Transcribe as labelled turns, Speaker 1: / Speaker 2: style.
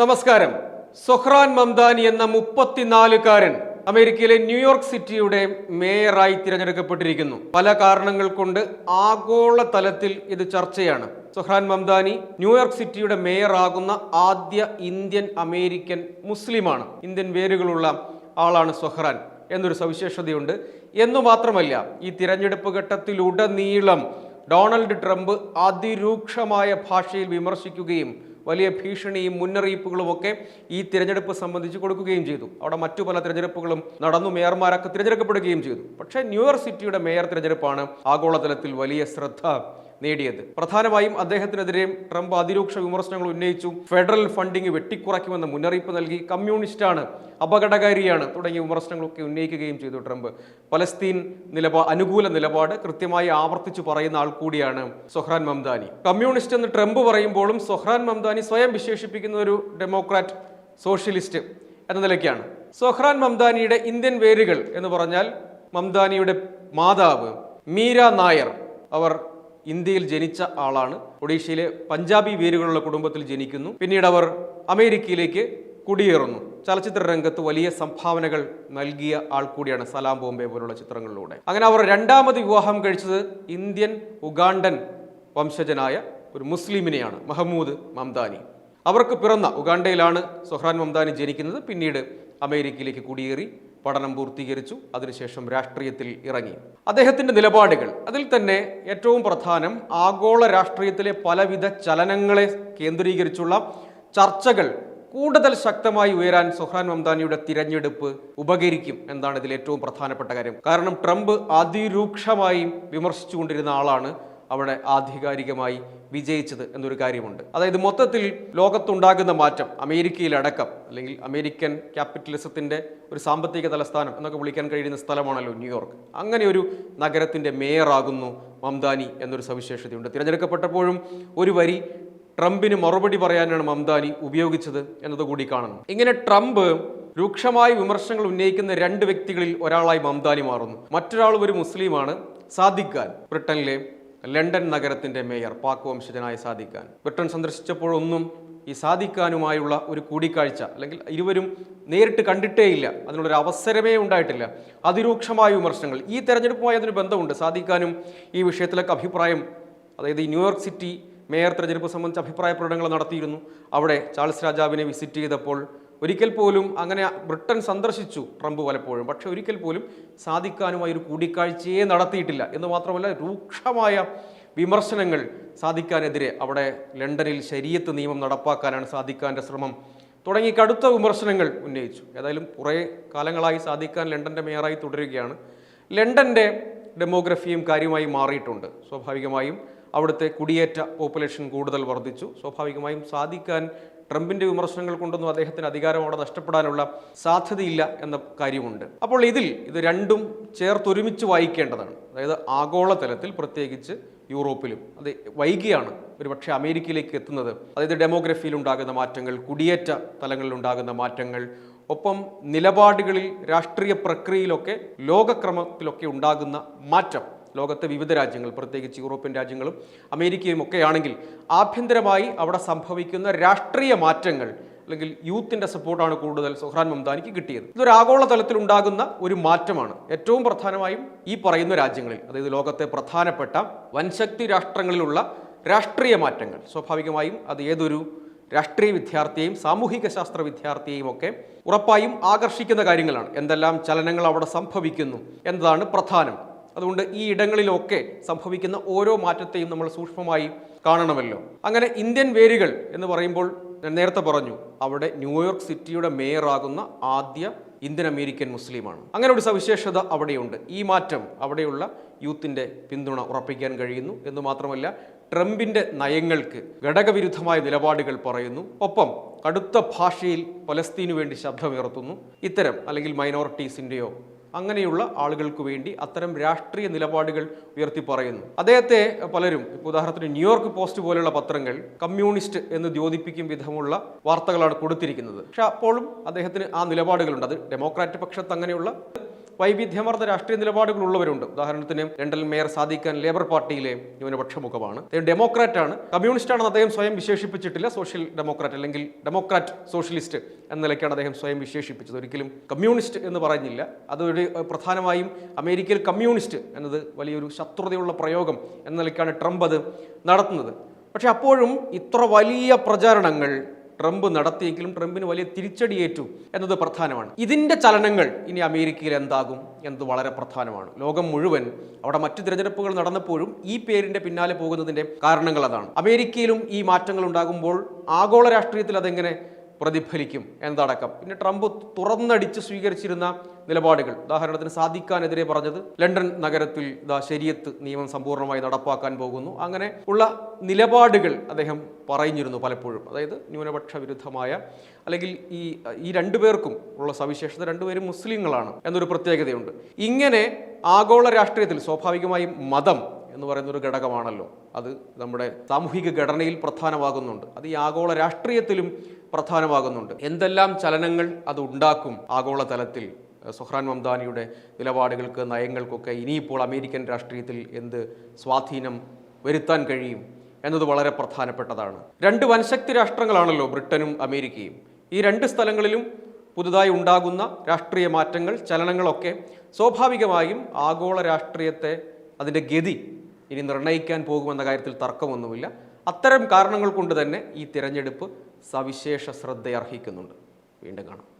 Speaker 1: നമസ്കാരം. സൊഹ്റാൻ മംദാനി എന്ന മുപ്പത്തിനാലുകാരൻ അമേരിക്കയിലെ ന്യൂയോർക്ക് സിറ്റിയുടെ മേയറായി തിരഞ്ഞെടുക്കപ്പെട്ടിരിക്കുന്നു. പല കാരണങ്ങൾ കൊണ്ട് ആഗോള തലത്തിൽ ഇത് ചർച്ചയാണ്. സൊഹ്റാൻ മംദാനി ന്യൂയോർക്ക് സിറ്റിയുടെ മേയറാകുന്ന ആദ്യ ഇന്ത്യൻ അമേരിക്കൻ മുസ്ലിമാണ്. ഇന്ത്യൻ വേരുകളുള്ള ആളാണ് സൊഹ്റാൻ എന്നൊരു സവിശേഷതയുണ്ട്. എന്നു മാത്രമല്ല ഈ തിരഞ്ഞെടുപ്പ് ഘട്ടത്തിലുടനീളം ഡൊണാൾഡ് ട്രംപ് അതിരൂക്ഷമായ ഭാഷയിൽ വിമർശിക്കുകയും വലിയ ഭീഷണിയും മുന്നറിയിപ്പുകളും ഒക്കെ ഈ തിരഞ്ഞെടുപ്പ് സംബന്ധിച്ച് കൊടുക്കുകയും ചെയ്തു. അവിടെ മറ്റു പല തിരഞ്ഞെടുപ്പുകളും നടന്നു. മേയർമാരൊക്കെ തിരഞ്ഞെടുക്കപ്പെടുകയും ചെയ്തു. പക്ഷേ ന്യൂയോർക്ക് സിറ്റിയുടെ മേയർ തിരഞ്ഞെടുപ്പാണ് ആഗോളതലത്തിൽ വലിയ ശ്രദ്ധ നേടിയത്. പ്രധാനമായും അദ്ദേഹത്തിനെതിരെ ട്രംപ് അതിരൂക്ഷ വിമർശനങ്ങൾ ഉന്നയിച്ചു. ഫെഡറൽ ഫണ്ടിംഗ് വെട്ടിക്കുറയ്ക്കുമെന്ന് മുന്നറിയിപ്പ് നൽകി കമ്മ്യൂണിസ്റ്റാണ് അപകടകാരിയാണ് തുടങ്ങിയ വിമർശനങ്ങളൊക്കെ ഉന്നയിക്കുകയും ചെയ്തു ട്രംപ്. പലസ്തീൻ നിലപാ അനുകൂല നിലപാട് കൃത്യമായി ആവർത്തിച്ചു പറയുന്ന ആൾ കൂടിയാണ് സൊഹ്റാൻ മംദാനി. കമ്മ്യൂണിസ്റ്റ് എന്ന് ട്രംപ് പറയുമ്പോഴും സൊഹ്റാൻ മംദാനി സ്വയം വിശേഷിപ്പിക്കുന്ന ഒരു ഡെമോക്രാറ്റ് സോഷ്യലിസ്റ്റ് എന്ന നിലയ്ക്കാണ്. സൊഹ്റാൻ മംദാനിയുടെ ഇന്ത്യൻ വേരുകൾ എന്ന് പറഞ്ഞാൽ മംദാനിയുടെ മാതാവ് മീര നായർ. അവർ ഇന്ത്യയിൽ ജനിച്ച ആളാണ്. ഒഡീഷയിലെ പഞ്ചാബി വേരുകളുള്ള കുടുംബത്തിൽ ജനിക്കുന്നു. പിന്നീട് അവർ അമേരിക്കയിലേക്ക് കുടിയേറുന്നു. ചലച്ചിത്ര രംഗത്ത് വലിയ സംഭാവനകൾ നൽകിയ ആൾ കൂടിയാണ് സലാം ബോംബെ പോലുള്ള ചിത്രങ്ങളിലൂടെ. അങ്ങനെ അവർ രണ്ടാമത് വിവാഹം കഴിച്ചത് ഇന്ത്യൻ ഉഗാണ്ടൻ വംശജനായ ഒരു മുസ്ലിമിനെയാണ് മഹമ്മൂദ് മംദാനി. അവർക്ക് പിറന്ന ഉഗാണ്ടയിലാണ് സൊഹ്റാൻ മംദാനി ജനിക്കുന്നത്. പിന്നീട് അമേരിക്കയിലേക്ക് കുടിയേറി. പഠനം പൂർത്തീകരിച്ചു. അതിനുശേഷം രാഷ്ട്രീയത്തിൽ ഇറങ്ങി. അദ്ദേഹത്തിന്റെ നിലപാടുകൾ. അതിൽ തന്നെ ഏറ്റവും പ്രധാനം ആഗോള രാഷ്ട്രീയത്തിലെ പലവിധ ചലനങ്ങളെ കേന്ദ്രീകരിച്ചുള്ള ചർച്ചകൾ കൂടുതൽ ശക്തമായി ഉയരാൻ സുഹ്രാൻ മംദാനിയുടെ തിരഞ്ഞെടുപ്പ് ഉപകരിക്കും എന്നാണ് ഇതിൽ ഏറ്റവും പ്രധാനപ്പെട്ട കാര്യം. കാരണം ട്രംപ് അതിരൂക്ഷമായി വിമർശിച്ചുകൊണ്ടിരുന്ന ആളാണ് അവിടെ ആധികാരികമായി വിജയിച്ചത് എന്നൊരു കാര്യമുണ്ട്. അതായത് മൊത്തത്തിൽ ലോകത്തുണ്ടാകുന്ന മാറ്റം അമേരിക്കയിലടക്കം അല്ലെങ്കിൽ അമേരിക്കൻ ക്യാപിറ്റലിസത്തിന്റെ ഒരു സാമ്പത്തിക തലസ്ഥാനം എന്നൊക്കെ വിളിക്കാൻ കഴിയുന്ന സ്ഥലമാണല്ലോ ന്യൂയോർക്ക്. അങ്ങനെ ഒരു നഗരത്തിന്റെ മേയറാകുന്നു മംദാനി എന്നൊരു സവിശേഷതയുണ്ട്. തിരഞ്ഞെടുക്കപ്പെട്ടപ്പോഴും ഒരു വരി ട്രംപിന് മറുപടി പറയാനാണ് മംദാനി ഉപയോഗിച്ചത് എന്നതുകൂടി കാണണം ഇങ്ങനെ ട്രംപ് രൂക്ഷമായ വിമർശനങ്ങൾ ഉന്നയിക്കുന്ന രണ്ട് വ്യക്തികളിൽ ഒരാളായി മംദാനി മാറുന്നു. മറ്റൊരാൾ ഒരു മുസ്ലിമാണ് സാദിഖ് ഖാൻ. ബ്രിട്ടനിലെ ലണ്ടൻ നഗരത്തിന്റെ മേയർ പാക് വംശജനായ സാദിഖാൻ ഖാൻ ബ്രിട്ടൻ സന്ദർശിച്ചപ്പോഴൊന്നും ഈ സാദിഖാനുമായുള്ള ഒരു കൂടിക്കാഴ്ച അല്ലെങ്കിൽ ഇരുവരും നേരിട്ട് കണ്ടിട്ടേയില്ല. അതിനുള്ളൊരു അവസരമേ ഉണ്ടായിട്ടില്ല. അതിരൂക്ഷമായ വിമർശനങ്ങൾ. ഈ തെരഞ്ഞെടുപ്പുമായി അതിന് ബന്ധമുണ്ട്. സാദിഖാനും ഈ വിഷയത്തിലൊക്കെ അഭിപ്രായം അതായത് ഈ ന്യൂയോർക്ക് സിറ്റി മേയർ തെരഞ്ഞെടുപ്പ് സംബന്ധിച്ച് അഭിപ്രായ പ്രകടനങ്ങൾ നടത്തിയിരുന്നു. അവിടെ ചാൾസ് രാജാവിനെ വിസിറ്റ് ചെയ്തപ്പോൾ ഒരിക്കൽ പോലും അങ്ങനെ ബ്രിട്ടൻ സന്ദർശിച്ചു ട്രംപ് പലപ്പോഴും. പക്ഷേ ഒരിക്കൽ പോലും സാധിക്കാനുമായി ഒരു കൂടിക്കാഴ്ചയെ നടത്തിയിട്ടില്ല. എന്ന് മാത്രമല്ല രൂക്ഷമായ വിമർശനങ്ങൾ സാധിക്കാനെതിരെ അവിടെ ലണ്ടനിൽ ശരീരത്ത് നിയമം നടപ്പാക്കാനാണ് സാധിക്കാന്റെ ശ്രമം. തുടങ്ങി കടുത്ത വിമർശനങ്ങൾ ഉന്നയിച്ചു. ഏതായാലും കുറേ കാലങ്ങളായി സാധിക്കാൻ ലണ്ടന്റെ മേയറായി തുടരുകയാണ്. ലണ്ടന്റെ ഡെമോഗ്രഫിയും കാര്യമായി മാറിയിട്ടുണ്ട്. സ്വാഭാവികമായും അവിടുത്തെ കുടിയേറ്റ പോപ്പുലേഷൻ കൂടുതൽ വർദ്ധിച്ചു. സ്വാഭാവികമായും സാധിക്കാൻ ട്രംപിന്റെ വിമർശനങ്ങൾ കൊണ്ടൊന്നും അദ്ദേഹത്തിന് അധികാരം അവിടെ നഷ്ടപ്പെടാനുള്ള സാധ്യതയില്ല എന്ന കാര്യമുണ്ട്. അപ്പോൾ ഇതിൽ ഇത് രണ്ടും ചേർത്തൊരുമിച്ച് വായിക്കേണ്ടതാണ്. അതായത് ആഗോളതലത്തിൽ പ്രത്യേകിച്ച് യൂറോപ്പിലും. അത് വൈകിയാണ് ഒരുപക്ഷെ അമേരിക്കയിലേക്ക് എത്തുന്നത്. അതായത് ഡെമോഗ്രഫിയിൽ ഉണ്ടാകുന്ന മാറ്റങ്ങൾ കുടിയേറ്റ തലങ്ങളിൽ ഉണ്ടാകുന്ന മാറ്റങ്ങൾ ഒപ്പം നിലപാടുകളിൽ രാഷ്ട്രീയ പ്രക്രിയയിലൊക്കെ ലോകക്രമത്തിലൊക്കെ ഉണ്ടാകുന്ന മാറ്റം. ലോകത്തെ വിവിധ രാജ്യങ്ങൾ പ്രത്യേകിച്ച് യൂറോപ്യൻ രാജ്യങ്ങളും അമേരിക്കയും ഒക്കെയാണെങ്കിൽ ആഭ്യന്തരമായി അവിടെ സംഭവിക്കുന്ന രാഷ്ട്രീയ മാറ്റങ്ങൾ അല്ലെങ്കിൽ യൂത്തിന്റെ സപ്പോർട്ടാണ് കൂടുതൽ സുഹ്രാൻ മംദാനിക്ക് കിട്ടിയത്. ഇതൊരു ആഗോള തലത്തിൽ ഉണ്ടാകുന്ന ഒരു മാറ്റമാണ്. ഏറ്റവും പ്രധാനമായും ഈ പറയുന്ന രാജ്യങ്ങളിൽ അതായത് ലോകത്തെ പ്രധാനപ്പെട്ട വൻശക്തി രാഷ്ട്രങ്ങളിലുള്ള രാഷ്ട്രീയ മാറ്റങ്ങൾ. സ്വാഭാവികമായും അത് ഏതൊരു രാഷ്ട്രീയ വിദ്യാർത്ഥിയെയും സാമൂഹിക ശാസ്ത്ര വിദ്യാർത്ഥിയെയും ഒക്കെ ഉറപ്പായും ആകർഷിക്കുന്ന കാര്യങ്ങളാണ്. എന്തെല്ലാം ചലനങ്ങൾ അവിടെ സംഭവിക്കുന്നു എന്നതാണ് പ്രധാനം. അതുകൊണ്ട് ഈ ഇടങ്ങളിലൊക്കെ സംഭവിക്കുന്ന ഓരോ മാറ്റത്തെയും നമ്മൾ സൂക്ഷ്മമായി കാണണമല്ലോ. അങ്ങനെ ഇന്ത്യൻ വേരുകൾ എന്ന് പറയുമ്പോൾ ഞാൻ നേരത്തെ പറഞ്ഞു അവിടെ ന്യൂയോർക്ക് സിറ്റിയുടെ മേയറാകുന്ന ആദ്യ ഇന്ത്യൻ അമേരിക്കൻ മുസ്ലിമാണ്. അങ്ങനെ ഒരു സവിശേഷത അവിടെയുണ്ട്. ഈ മാറ്റം അവിടെയുള്ള യൂത്തിന്റെ പിന്തുണ ഉറപ്പിക്കാൻ കഴിയുന്നു. എന്ന് മാത്രമല്ല ട്രംപിന്റെ നയങ്ങൾക്ക് ഘടകവിരുദ്ധമായ നിലപാടുകൾ പറയുന്നു. ഒപ്പം കടുത്ത ഭാഷയിൽ പലസ്തീനു വേണ്ടി ശബ്ദമുയർത്തുന്നു. ഇത്തരം അല്ലെങ്കിൽ മൈനോറിറ്റീസിന്റെയോ അങ്ങനെയുള്ള ആളുകൾക്ക് വേണ്ടി അത്തരം രാഷ്ട്രീയ നിലപാടുകൾ ഉയർത്തി പറയുന്നു. അദ്ദേഹത്തെ പലരും ഇപ്പോൾ ഉദാഹരണത്തിന് ന്യൂയോർക്ക് പോസ്റ്റ് പോലെയുള്ള പത്രങ്ങൾ കമ്മ്യൂണിസ്റ്റ് എന്ന് ദ്യോതിപ്പിക്കും വിധമുള്ള വാർത്തകളാണ് കൊടുത്തിരിക്കുന്നത്. പക്ഷെ അപ്പോഴും അദ്ദേഹത്തിന് ആ നിലപാടുകളുണ്ട്. അത് ഡെമോക്രാറ്റ് പക്ഷത്ത് അങ്ങനെയുള്ള വൈവിധ്യമാർന്ന രാഷ്ട്രീയ നിലപാടുകളുള്ളവരുണ്ട്. ഉദാഹരണത്തിന് London mayor Sadiq Khan Labour പാർട്ടിയിലെ ന്യൂനപക്ഷ മുഖമാണ് അദ്ദേഹം കമ്മ്യൂണിസ്റ്റ് ആണെന്ന് അദ്ദേഹം സ്വയം വിശേഷിപ്പിച്ചിട്ടില്ല. സോഷ്യൽ ഡെമോക്രാറ്റ് അല്ലെങ്കിൽ ഡെമോക്രാറ്റ് സോഷ്യലിസ്റ്റ് എന്ന നിലയ്ക്കാണ് അദ്ദേഹം സ്വയം വിശേഷിപ്പിച്ചത്. ഒരിക്കലും കമ്മ്യൂണിസ്റ്റ് എന്ന് പറഞ്ഞില്ല. അതൊരു പ്രധാനമായും അമേരിക്കയിൽ കമ്മ്യൂണിസ്റ്റ് എന്നത് വലിയൊരു ശത്രുതയുള്ള പ്രയോഗം എന്ന നിലയ്ക്കാണ് ട്രംപ് അത് നടത്തുന്നത്. പക്ഷെ അപ്പോഴും ഇത്ര വലിയ പ്രചാരണങ്ങൾ ട്രംപ് നടത്തിയെങ്കിലും ട്രംപിന് വലിയ തിരിച്ചടിയേറ്റു എന്നത് പ്രധാനമാണ്. ഇതിന്റെ ചലനങ്ങൾ ഇനി അമേരിക്കയിൽ എന്താകും എന്നത് വളരെ പ്രധാനമാണ്. ലോകം മുഴുവൻ അവിടെ മറ്റു തിരഞ്ഞെടുപ്പുകൾ നടന്നപ്പോഴും ഈ പേരിന്റെ പിന്നാലെ പോകുന്നതിന്റെ കാരണങ്ങൾ അതാണ്. അമേരിക്കയിലും ഈ മാറ്റങ്ങൾ ഉണ്ടാകുമ്പോൾ ആഗോള രാഷ്ട്രീയത്തിൽ അതെങ്ങനെ പ്രതിഫലിക്കും എന്നതടക്കം. പിന്നെ ട്രംപ് തുറന്നടിച്ച് സ്വീകരിച്ചിരുന്ന നിലപാടുകൾ. ഉദാഹരണത്തിന് സാധിക്കാനെതിരെ പറഞ്ഞത് ലണ്ടൻ നഗരത്തിൽ ഇതാ ശരിയത്ത് നിയമം സമ്പൂർണമായി നടപ്പാക്കാൻ പോകുന്നു. അങ്ങനെ ഉള്ള നിലപാടുകൾ അദ്ദേഹം പറഞ്ഞിരുന്നു പലപ്പോഴും. അതായത് ന്യൂനപക്ഷ വിരുദ്ധമായ അല്ലെങ്കിൽ ഈ ഈ രണ്ടുപേർക്കും ഉള്ള സവിശേഷത രണ്ടുപേരും മുസ്ലിങ്ങളാണ് എന്നൊരു പ്രത്യേകതയുണ്ട്. ഇങ്ങനെ ആഗോള രാഷ്ട്രീയത്തിൽ സ്വാഭാവികമായും മതം എന്ന് പറയുന്ന ഒരു ഘടകമാണല്ലോ. അത് നമ്മുടെ സാമൂഹിക ഘടനയിൽ പ്രധാനമാകുന്നുണ്ട്. അത് ഈ ആഗോള രാഷ്ട്രീയത്തിലും പ്രധാനമാകുന്നുണ്ട്. എന്തെല്ലാം ചലനങ്ങൾ അത് ഉണ്ടാക്കും ആഗോള തലത്തിൽ സുഹ്രാൻ മംദാനിയുടെ നിലപാടുകൾക്ക് നയങ്ങൾക്കൊക്കെ ഇനിയിപ്പോൾ അമേരിക്കൻ രാഷ്ട്രീയത്തിൽ എന്ത് സ്വാധീനം വരുത്താൻ കഴിയും എന്നത് വളരെ പ്രധാനപ്പെട്ടതാണ്. രണ്ട് വൻശക്തി രാഷ്ട്രങ്ങളാണല്ലോ ബ്രിട്ടനും അമേരിക്കയും. ഈ രണ്ട് സ്ഥലങ്ങളിലും പുതുതായി ഉണ്ടാകുന്ന രാഷ്ട്രീയ മാറ്റങ്ങൾ ചലനങ്ങളൊക്കെ സ്വാഭാവികമായും ആഗോള രാഷ്ട്രീയത്തെ അതിന്റെ ഗതി ഇനി നിർണയിക്കാൻ പോകുമെന്ന കാര്യത്തിൽ തർക്കമൊന്നുമില്ല. അത്തരം കാരണങ്ങൾ കൊണ്ട് തന്നെ ഈ തിരഞ്ഞെടുപ്പ് സവിശേഷ ശ്രദ്ധയർഹിക്കുന്നുണ്ട്. വീണ്ടും കാണാം.